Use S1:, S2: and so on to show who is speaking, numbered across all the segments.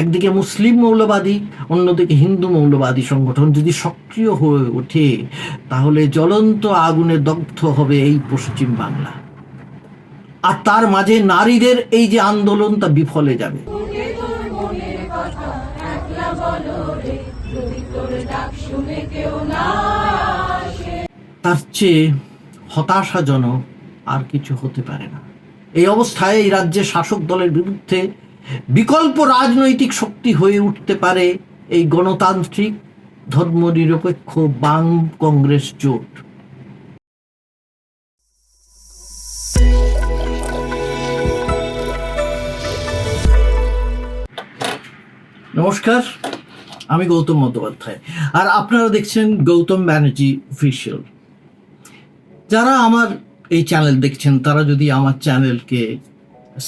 S1: একদিকে মুসলিম মৌলবাদী, অন্যদিকে হিন্দু মৌলবাদী সংগঠন যদি সক্রিয় হয়ে ওঠে, তাহলে জ্বলন্ত আগুনে দগ্ধ হবে এই পশ্চিম বাংলা। আর তার মাঝে নারীদের এই যে আন্দোলন তা বিফলে যাবে।
S2: তার
S1: চেয়ে হতাশাজনক আর কিছু হতে পারে না। এই অবস্থায় এই রাজ্যের শাসক দলের বিরুদ্ধে বিকল্প রাজনৈতিক শক্তি হয়ে উঠতে পারে এই গণতান্ত্রিক ধর্মনিরপেক্ষ বাম কংগ্রেস জোট। নমস্কার, আমি গৌতম বন্দ্যোপাধ্যায়। আর আপনারা দেখছেন গৌতম ব্যানার্জি অফিসিয়াল যারা আমার এই চ্যানেল দেখছেন, তারা যদি আমার চ্যানেলকে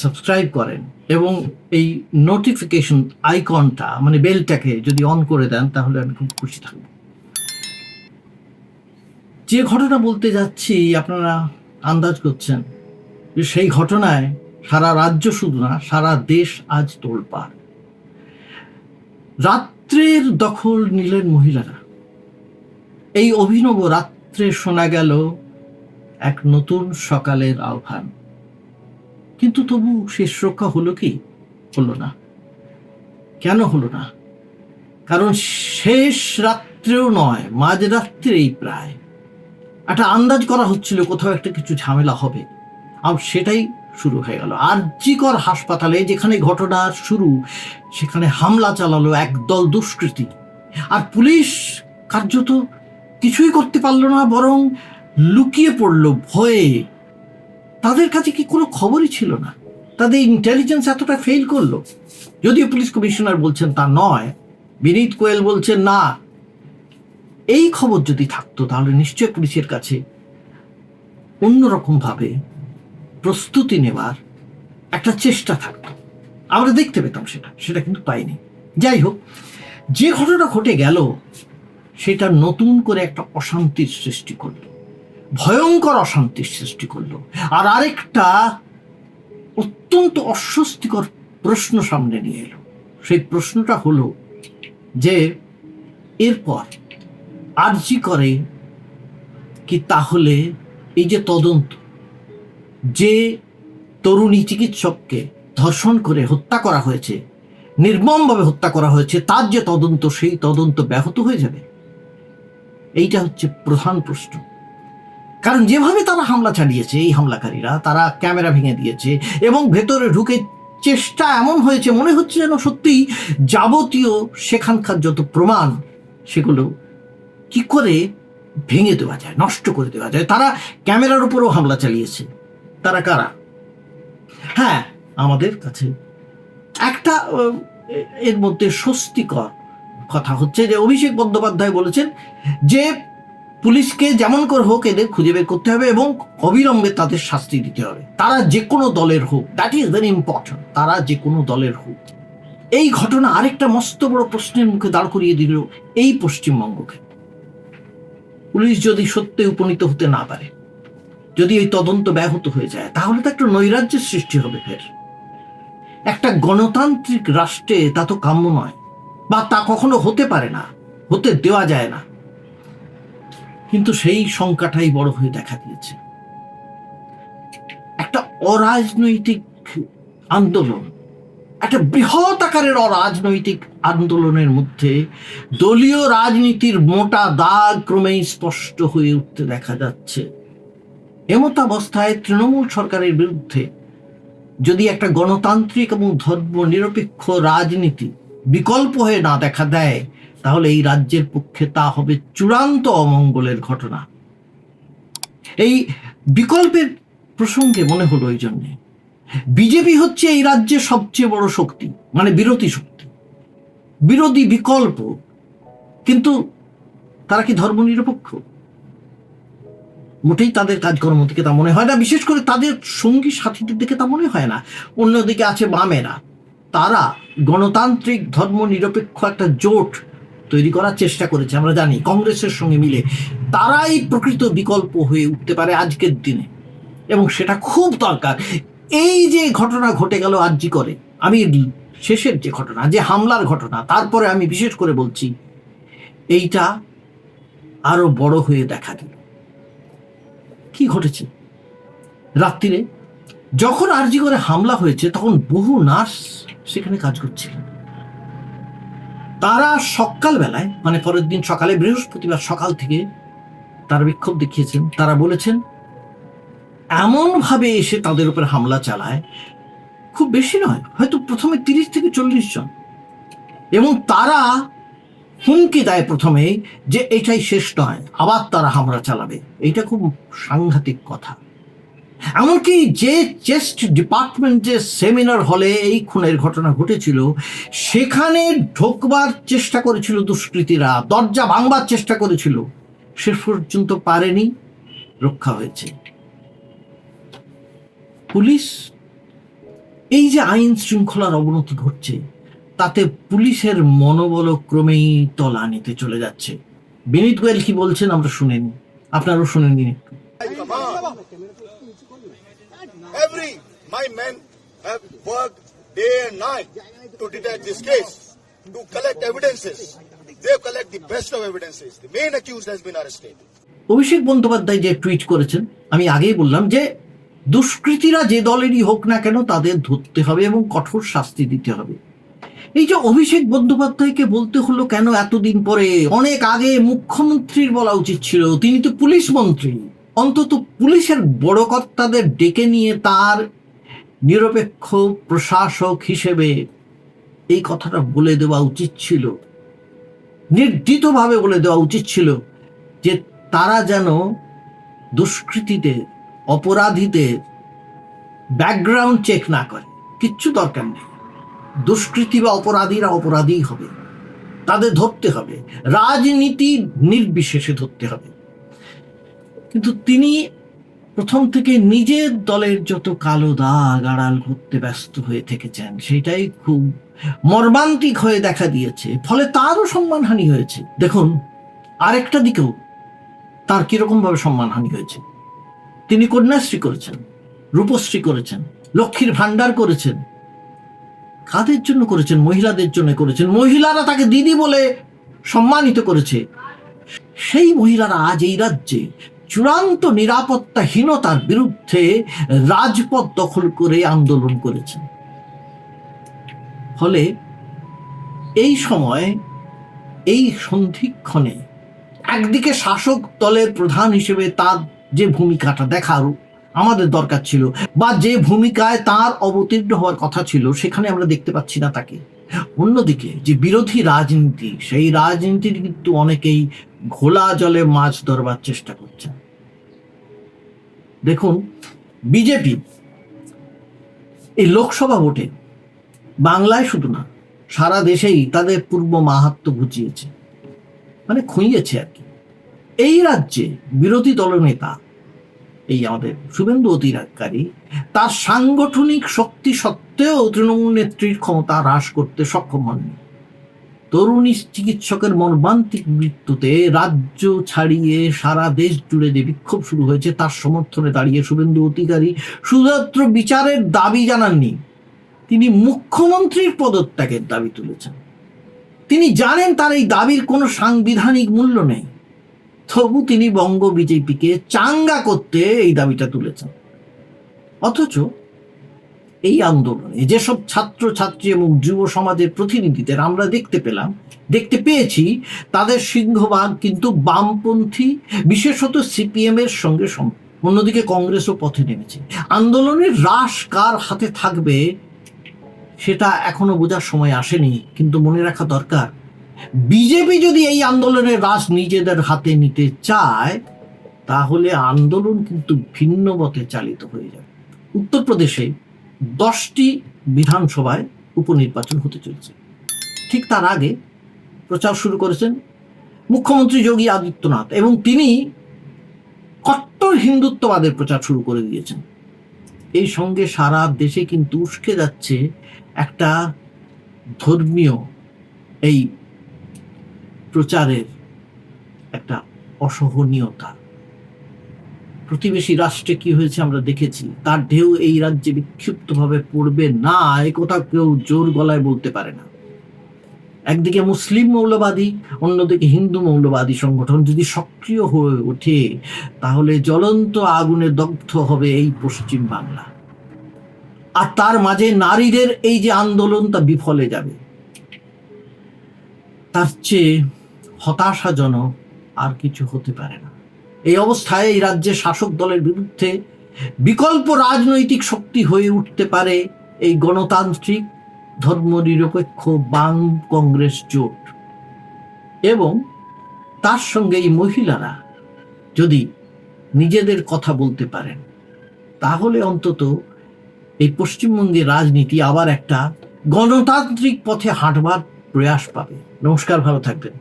S1: সাবস্ক্রাইব করেন এবং এই নোটিফিকেশন আইকনটা মানে বেলটাকে যদি অন করে দেন, তাহলে আমি খুব খুশি থাকব। যে ঘটনা বলতে যাচ্ছি, আপনারা আন্দাজ করছেন যে সেই ঘটনায় সারা রাজ্য শুধু না, সারা দেশ আজ তোলপাড়। রাত্রের দখল নিলেন মহিলারা। এই অভিনব রাত্রে শোনা গেল এক নতুন সকালের আহ্বান। কিন্তু তবু শেষ রক্ষা হলো কি? হলো না। কেন হলো না? কারণ শেষ রাত্রেও নয় মাঝরাত্রেই প্রায়। একটা আন্দাজ করা হচ্ছিল কোথাও একটা কিছু ঝামেলা হবে। আর সেটাই শুরু হয়ে গেল। আর জিকর হাসপাতালে যেখানে ঘটনার শুরু, সেখানে হামলা চালালো একদল দুষ্কৃতী। আর পুলিশ কার্যত কিছুই করতে পারল না, বরং লুকিয়ে পড়ল ভয়ে। তাদের কাছে কি কোনো খবরই ছিল না? তাদের ইন্টেলিজেন্স এতটা ফেল করল। যদিও পুলিশ কমিশনার বলছেন তা নয়, বিনীত কোয়েল বলছেন না। এই খবর যদি থাকতো, তাহলে নিশ্চয় পুলিশের কাছে অন্যরকমভাবে প্রস্তুতি নেবার একটা চেষ্টা থাকতো। আমরা দেখতে পেতাম সেটা সেটা কিন্তু পাইনি। যাই হোক, যে ঘটনা ঘটে গেল, সেটা নতুন করে একটা অশান্তির সৃষ্টি করল। ভয়ঙ্কর অশান্তির সৃষ্টি করল। আর আরেকটা অত্যন্ত অস্বস্তিকর প্রশ্ন সামনে নিয়ে এলো। সেই প্রশ্নটা হলো যে, এরপর আর্জি করে কি তাহলে এই যে তদন্ত, যে তরুণী চিকিৎসককে ধর্ষণ করে হত্যা করা হয়েছে, নির্মমভাবে হত্যা করা হয়েছে, তার যে তদন্ত, সেই তদন্ত ব্যাহত হয়ে যাবে? এইটা হচ্ছে প্রধান প্রশ্ন। কারণ যেভাবে তারা হামলা চালিয়েছে, এই হামলাকারীরা, তারা ক্যামেরা ভেঙে দিয়েছে এবং ভেতরে ঢুকে চেষ্টা এমন হয়েছে, মনে হচ্ছে যেন সত্যিই যাবতীয় সেখানকার যত প্রমাণ, সেগুলো কি করে ভেঙে দেওয়া যায়, নষ্ট করে দেওয়া যায়? তারা ক্যামেরার উপরেও হামলা চালিয়েছে। তারা কারা? হ্যাঁ আমাদের কাছে একটা এর মধ্যে স্বস্তিকর কথা হচ্ছে যে, অভিষেক বন্দ্যোপাধ্যায় বলেছেন যে পুলিশকে যেমন করে হোক এদের খুঁজে বের করতে হবে এবং অবিলম্বে তাদের শাস্তি দিতে হবে। তারা যে কোনো দলের হোক দ্যাট ইজ ভেরি ইম্পর্টেন্ট তারা যে কোনো দলের হোক। এই ঘটনা আরেকটা মস্ত বড় প্রশ্নের মুখে দাঁড় করিয়ে দিল এই পশ্চিমবঙ্গকে। পুলিশ যদি সত্যি উপনীত হতে না পারে, যদি এই তদন্ত ব্যাহত হয়ে যায়, তাহলে তো একটা নৈরাজ্যের সৃষ্টি হবে ফের। একটা গণতান্ত্রিক রাষ্ট্রে তা তো কাম্য নয়, বা তা কখনো হতে পারে না, হতে দেওয়া যায় না। কিন্তু সেই সংখ্যাটাই বড় হয়ে দেখা দিয়েছে। একটা অরাজনৈতিক আন্দোলন, একটা বৃহৎ আকারের অরাজনৈতিক আন্দোলনের মধ্যে দলীয় রাজনীতির মোটা দাগ ক্রমেই স্পষ্ট হয়ে উঠতে দেখা যাচ্ছে। এমত অবস্থায় তৃণমূল সরকারের বিরুদ্ধে যদি একটা গণতান্ত্রিক এবং ধর্ম নিরপেক্ষ রাজনীতি বিকল্প হয়ে না দেখা দেয় তাহলে এই রাজ্যের পক্ষে তা হবে চূড়ান্ত অমঙ্গলের ঘটনা। এই বিকল্পের প্রসঙ্গে মনে হলো এই জন্যে। বিজেপি হচ্ছে এই রাজ্যের সবচেয়ে বড় শক্তি মানে বিরোধী শক্তি। বিরোধী বিকল্প, কিন্তু তারা কি ধর্মনিরপেক্ষ মোটেই তাদের কাজকর্ম থেকে তা মনে হয় না, বিশেষ করে তাদের সঙ্গী সাথীদের দিকে তা মনে হয় না। অন্যদিকে আছে বামেরা। তারা গণতান্ত্রিক ধর্ম নিরপেক্ষ একটা জোট তৈরি করার চেষ্টা করেছে, আমরা জানি, কংগ্রেসের সঙ্গে মিলে। তারাই প্রকৃত বিকল্প হয়ে উঠতে পারে আজকের দিনে। এবং সেটা খুব দরকার। এই যে ঘটনা ঘটে গেল আরজি করে? আমি শেষের যে ঘটনা, যে হামলার ঘটনা, তারপরে আমি বিশেষ করে বলছি, এইটা আরও বড় হয়ে দেখা দিল। কি ঘটেছে? রাত্রিরে যখন আরজি করে হামলা হয়েছে, তখন বহু নার্স সেখানে কাজ করছিলেন। তারা সকালবেলায় মানে পরের দিন সকালে, বৃহস্পতিবার সকাল থেকে তারা বিক্ষোভ দেখিয়েছেন। তারা বলেছেন, এমনভাবে এসে তাদের উপর হামলা চালায়, খুব বেশি নয়, হয়তো প্রথমে তিরিশ থেকে চল্লিশ জন। এবং তারা হুমকি দেয় প্রথমে যে, এটাই শেষ নয়, আবার তারা হামলা চালাবে। এটা খুব সাংঘাতিক কথা। এমনকি যে চেস্ট ডিপার্টমেন্টের সেমিনার হলে এই খুনের ঘটনা ঘটেছিল, সেখানে ঢোকবার চেষ্টা করেছিল দুষ্কৃতীরা, দরজা ভাঙবার চেষ্টা করেছিল শেষ পর্যন্ত পারেনি, রক্ষা হয়েছে। পুলিশ, এই যে আইন শৃঙ্খলার অবনতি ঘটছে, তাতে পুলিশের মনোবল ক্রমেই তলানিতে চলে যাচ্ছে। বিনীত গোয়েল কি বলছেন আমরা শুনেনি, আপনারাও শুনে
S3: Every my men have worked day and night to detect this case, to collect evidences. They collect the best of evidences. The main accused has been arrested.
S1: Abhishek Bandyopadhyay যে টুইট করেছেন আমি আগেই বললাম যে দুষ্কৃতীরা যে দলেরই হোক না কেন তাদের ধরতে হবে এবং কঠোর শাস্তি দিতে হবে এই যে অভিষেক বন্দ্যোপাধ্যায়কে বলতে হলো কেন এতদিন পরে অনেক আগে মুখ্যমন্ত্রীর বলা উচিত ছিল তিনি তো পুলিশ মন্ত্রী অন্তত পুলিশের বড় কর্তাদের ডেকে নিয়ে তার নিরপেক্ষ প্রশাসক হিসেবে এই কথাটা বলে দেওয়া উচিত ছিল। নির্দিতভাবে বলে দেওয়া উচিত ছিল যে তারা যেন দুষ্কৃতীদের, অপরাধীদের ব্যাকগ্রাউন্ড চেক না করে। কিচ্ছু দরকার নেই। দুষ্কৃতী বা অপরাধীরা অপরাধী হবে। তাদের ধরতে হবে। রাজনীতি নির্বিশেষে ধরতে হবে। কিন্তু তিনি প্রথম থেকে নিজের দলের যত কালো দাগ আড়াল করতে ব্যস্ত হয়ে থেকেছেন, সেটাই খুব মর্মান্তিক হয়ে দেখা দিয়েছে। ফলে তারও সম্মানহানি হয়েছে। দেখুন, আরেকটা দিকেও তার কীরকম ভাবে সম্মানহানি হয়েছে। তিনি কন্যাশ্রী করেছেন, রূপশ্রী করেছেন, লক্ষ্মীর ভান্ডার করেছেন, কাদের জন্য করেছেন, মহিলাদের জন্য করেছেন, মহিলারা তাকে দিদি বলে সম্মানিত করেছে। সেই মহিলারা আজ এই রাজ্যে চূড়ান্ত নিরাপত্তাহীনতার বিরুদ্ধে রাজপথ দখল করে আন্দোলন করেছেন। ফলে এই সময়, এই সন্ধিক্ষণে একদিকে শাসক দলের প্রধান হিসেবে তার যে ভূমিকাটা দেখার আমাদের দরকার ছিল বা যে ভূমিকায় তার অবতীর্ণ হওয়ার কথা ছিল, সেখানে আমরা দেখতে পাচ্ছি না তাকে। অন্যদিকে যে বিরোধী রাজনীতি, সেই রাজনীতির কিন্তু অনেকেই ঘোলা জলে মাছ ধরবার চেষ্টা করছে দেখুন, বিজেপি এই লোকসভা ভোটে বাংলায় শুধু না, সারা দেশেই তাদের পূর্ব মাহাত্ম ঘুচিয়েছে মানে খুঁইয়েছে আর কি। এই রাজ্যে বিরোধী দলনেতা এই আমাদের শুভেন্দু অতিরাগকারী তার সাংগঠনিক শক্তি সত্ত্বেও তৃণমূল নেত্রীর ক্ষমতা হ্রাস করতে সক্ষম হননি। তরুণী চিকিৎসকের মর্মান্তিক মৃত্যুতে রাজ্য ছাড়িয়ে সারা দেশ জুড়ে যে বিক্ষোভ শুরু হয়েছে, তার সমর্থনে দাঁড়িয়ে শুভেন্দু অধিকারী শুধুমাত্র বিচারের দাবি জানাননি। তিনি মুখ্যমন্ত্রীর পদত্যাগের দাবি তুলেছেন। তিনি জানেন তার এই দাবির কোনো সাংবিধানিক মূল্য নেই। তবু তিনি বঙ্গ বিজেপিকে চাঙ্গা করতে এই দাবিটা তুলেছেন। অথচ এই আন্দোলনে যেসব ছাত্র ছাত্রী এবং যুব সমাজের প্রতিনিধিদের আমরা দেখতে পেলাম, দেখতে পেয়েছি, তাদের সিংহভাগ কিন্তু বামপন্থী, বিশেষত সিপিএম এর সঙ্গে অন্যদিকে কংগ্রেসও পথে নেমেছে। আন্দোলনের হ্রাস কার হাতে থাকবে, সেটা এখনও বোঝার সময় আসেনি, কিন্তু মনে রাখা দরকার। বিজেপি যদি এই আন্দোলনের রাস নিজেদের হাতে নিতে চায়, তাহলে আন্দোলন কিন্তু ভিন্ন পথে চালিত হয়ে যাবে। উত্তরপ্রদেশে দশটি বিধানসভায় উপনির্বাচন হতে চলেছে। ঠিক তার আগে প্রচার শুরু করেছেন মুখ্যমন্ত্রী যোগী আদিত্যনাথ এবং তিনি কট্টর হিন্দুত্ববাদের প্রচার শুরু করে দিয়েছেন। এই সঙ্গে সারা দেশে কিন্তু উস্কে যাচ্ছে একটা ধর্মীয় এই প্রচারের একটা অসহনীয়তা। প্রতিবেশী রাষ্ট্রে কি হয়েছে আমরা দেখেছি। তার ঢেউ এই রাজ্যে বিক্ষিপ্তভাবে পড়বে না, এ কথা কেউ জোর গলায় বলতে পারে না। একদিকে মুসলিম মৌলবাদী, অন্যদিকে হিন্দু মৌলবাদী সংগঠন যদি সক্রিয় হয়ে ওঠে, তাহলে জ্বলন্ত আগুনে দগ্ধ হবে এই পশ্চিম বাংলা। আর তার মাঝে নারীদের এই যে আন্দোলন, তা বিফলে যাবে। তার চেয়ে হতাশাজনক আর কিছু হতে পারে না। এই অবস্থায় এই রাজ্যের শাসক দলের বিরুদ্ধে বিকল্প রাজনৈতিক শক্তি হয়ে উঠতে পারে এই গণতান্ত্রিক ধর্মনিরপেক্ষ বাম কংগ্রেস জোট। এবং তার সঙ্গে এই মহিলারা যদি নিজেদের কথা বলতে পারেন, তাহলে অন্তত এই পশ্চিমবঙ্গের রাজনীতি আবার একটা গণতান্ত্রিক পথে হাঁটবার প্রয়াস পাবে। নমস্কার, ভালো থাকবেন।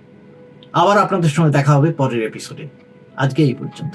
S1: আবার আপনাদের সঙ্গে দেখা হবে পরের এপিসোডে আজকে এই পর্যন্ত